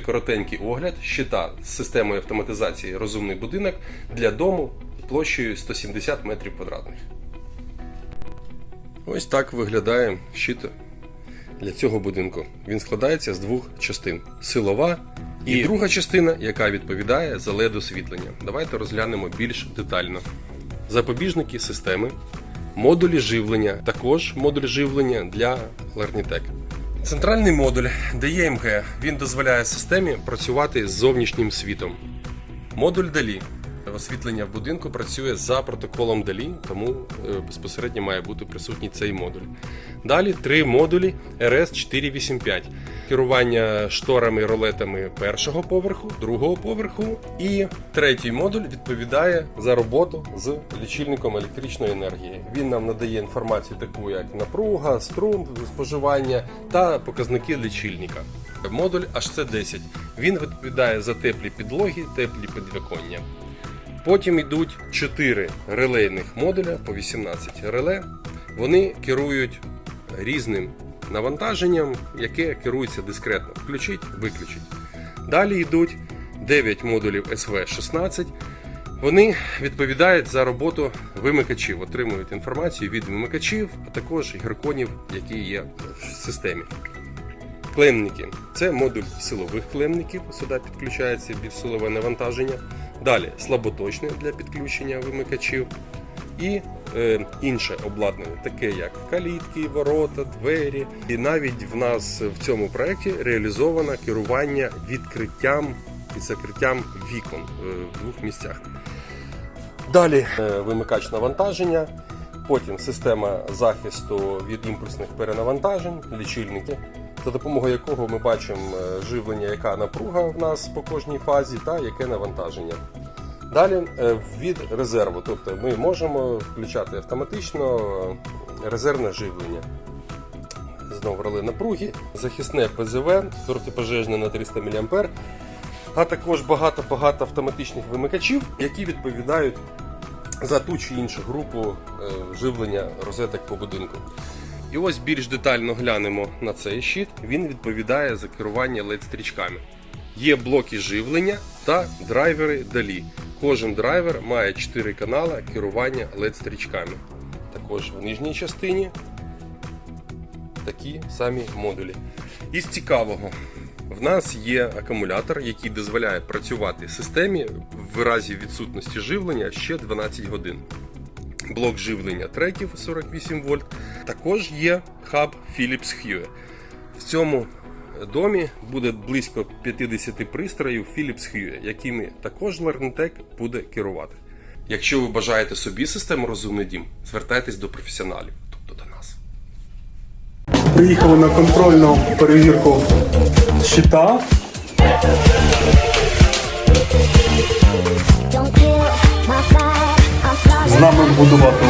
Коротенький огляд щита з системою автоматизації розумний будинок для дому площею 170 метрів квадратних. Ось так виглядає щит для цього будинку. Він складається з двох частин: силова і друга частина, яка відповідає за LED освітлення. Давайте розглянемо більш детально. Запобіжники системи, модулі живлення, також модуль живлення для Lernitec. Центральний модуль DEMG він дозволяє системі працювати з зовнішнім світом. Модуль DALI. Освітлення в будинку працює за протоколом DALI, тому е, безпосередньо має бути присутній цей модуль. Далі три модулі RS485. Керування шторами ролетами першого поверху, другого поверху. І третій модуль відповідає за роботу з лічильником електричної енергії. Він нам надає інформацію таку, як напруга, струм, споживання та показники лічильника. Модуль HC10. Він відповідає за теплі підлоги, теплі підвіконня. Потім йдуть 4 релейних модуля по 18 реле. Вони керують різним навантаженням, яке керується дискретно. Включить, виключить. Далі йдуть 9 модулів SV16. Вони відповідають за роботу вимикачів, отримують інформацію від вимикачів, а також гірконів, які є в системі. Клемники це модуль силових клемників, сюди підключається більш силове навантаження. Далі слаботочне для підключення вимикачів. І е, інше обладнання, таке як калітки, ворота, двері. І навіть в нас в цьому проєкті реалізовано керування відкриттям і закриттям вікон е, в двох місцях. Далі е, вимикач навантаження, потім система захисту від імпульсних перенавантажень, лічильники, за допомогою якого ми бачимо е, живлення, яка напруга в нас по кожній фазі та яке навантаження. Далі е, від резерву, тобто ми можемо включати автоматично е, резервне живлення. Знову рели напруги, захисне ПЗВ, протипожежне на 300 мА, а також багато-багато автоматичних вимикачів, які відповідають за ту чи іншу групу живлення розеток по будинку. І ось більш детально глянемо на цей щит. Він відповідає за керування LED-стрічками. Є блоки живлення та драйвери далі. Кожен драйвер має 4 канали керування LED-стрічками. Також в нижній частині такі самі модулі. Із цікавого, в нас є акумулятор, який дозволяє працювати системі в разі відсутності живлення ще 12 годин. Блок живлення треків 48 вольт. Також є хаб Philips Hue. В цьому домі буде близько 50 пристроїв Philips Hue, якими також Lernitec буде керувати. Якщо ви бажаєте собі систему розумний дім, звертайтесь до професіоналів, тобто до нас. Приїхали на контрольну перевірку щита. Нами будувати